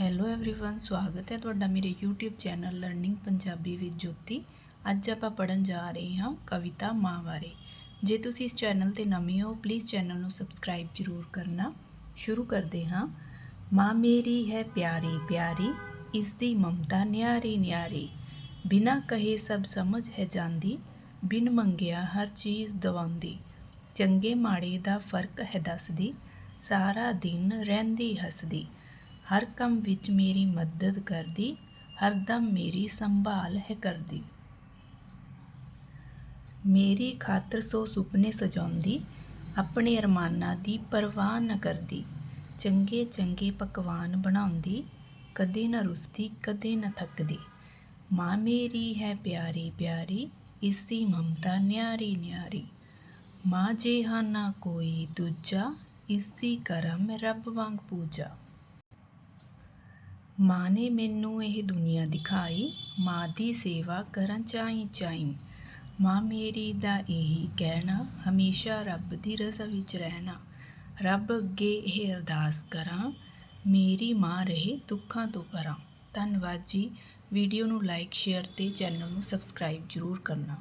Hello everyone ਸਵਾਗਤ ਹੈ ਤੁਹਾਡਾ ਮੇਰੇ YouTube channel learning Punjabi with Jyoti ਅੱਜ ਆਪਾਂ ਪੜਨ ਜਾ ਰਹੇ ਹਾਂ ਕਵਿਤਾ ਮਾਂ ਬਾਰੇ ਜੇ ਤੁਸੀਂ ਇਸ ਚੈਨਲ ਤੇ ਨਵੇਂ ਹੋ ਪਲੀਜ਼ ਚੈਨਲ ਨੂੰ ਸਬਸਕ੍ਰਾਈਬ ਜ਼ਰੂਰ ਕਰਨਾ ਸ਼ੁਰੂ ਕਰਦੇ ਹਾਂ ਮਾਂ ਮੇਰੀ ਹੈ ਪਿਆਰੀ ਪਿਆਰੀ ਇਸ ਦੀ ਮਮਤਾ ਨਿਆਰੀ ਨਿਆਰੀ ਬਿਨਾ ਕਹੇ ਸਭ ਸਮਝ ਹੈ ਜਾਂਦੀ ਬਿਨ ਮੰਗਿਆ ਹਰ ਚੀਜ਼ ਦਵਾਉਂਦੀ ਚੰਗੇ ਮਾੜੇ ਦਾ ਫਰਕ ਹੈ ਦੱਸਦੀ ਸਾਰਾ ਦਿਨ ਰਹਿੰਦੀ ਹੱਸਦੀ ਹਰ ਕੰਮ ਵਿੱਚ ਮੇਰੀ ਮਦਦ ਕਰਦੀ ਹਰਦਮ ਮੇਰੀ ਸੰਭਾਲ ਹੈ ਕਰਦੀ। ਮੇਰੀ ਖਾਤਰ ਸੋ ਸੁਪਨੇ ਸਜਾਉਂਦੀ, ਆਪਣੇ ਅਰਮਾਨਾਂ ਦੀ ਪਰਵਾਹ ਨਾ ਕਰਦੀ। ਚੰਗੇ ਚੰਗੇ ਪਕਵਾਨ ਬਣਾਉਂਦੀ, ਕਦੇ ਨਾ ਰੁਸਦੀ, ਕਦੇ ਨਾ ਥੱਕਦੀ। ਮਾਂ ਮੇਰੀ ਹੈ ਪਿਆਰੀ ਪਿਆਰੀ, ਇਸ ਦੀ ਮਮਤਾ ਨਿਆਰੀ ਨਿਆਰੀ। ਮਾਂ ਜਿਹਾ ਨਾ ਕੋਈ ਦੂਜਾ, ਇਸ ਦੀ ਕਰਾਂ ਰੱਬ ਵਾਂਗ ਪੂਜਾ। ਮਾਂ ਨੇ ਮੈਨੂੰ ਇਹ ਦੁਨੀਆ ਦਿਖਾਈ, ਮਾਂ ਦੀ ਸੇਵਾ ਕਰਾਂ ਚਾਹੀਂ ਚਾਹੀਂ ਮਾਂ ਮੇਰੀ ਦਾ ਇਹੀ ਕਹਿਣਾ, ਹਮੇਸ਼ਾ ਰੱਬ ਦੀ ਰਜ਼ਾ ਵਿੱਚ ਰਹਿਣਾ। ਰੱਬ ਅੱਗੇ ਇਹ ਅਰਦਾਸ ਕਰਾਂ, ਮੇਰੀ ਮਾਂ ਰਹੇ ਦੁੱਖਾਂ ਤੋਂ ਪਰਾਂ ਧੰਨਵਾਦ ਜੀ। ਵੀਡੀਓ ਨੂੰ ਲਾਈਕ, ਸ਼ੇਅਰ ਤੇ ਚੈਨਲ ਨੂੰ ਸਬਸਕ੍ਰਾਈਬ ਜ਼ਰੂਰ ਕਰਨਾ।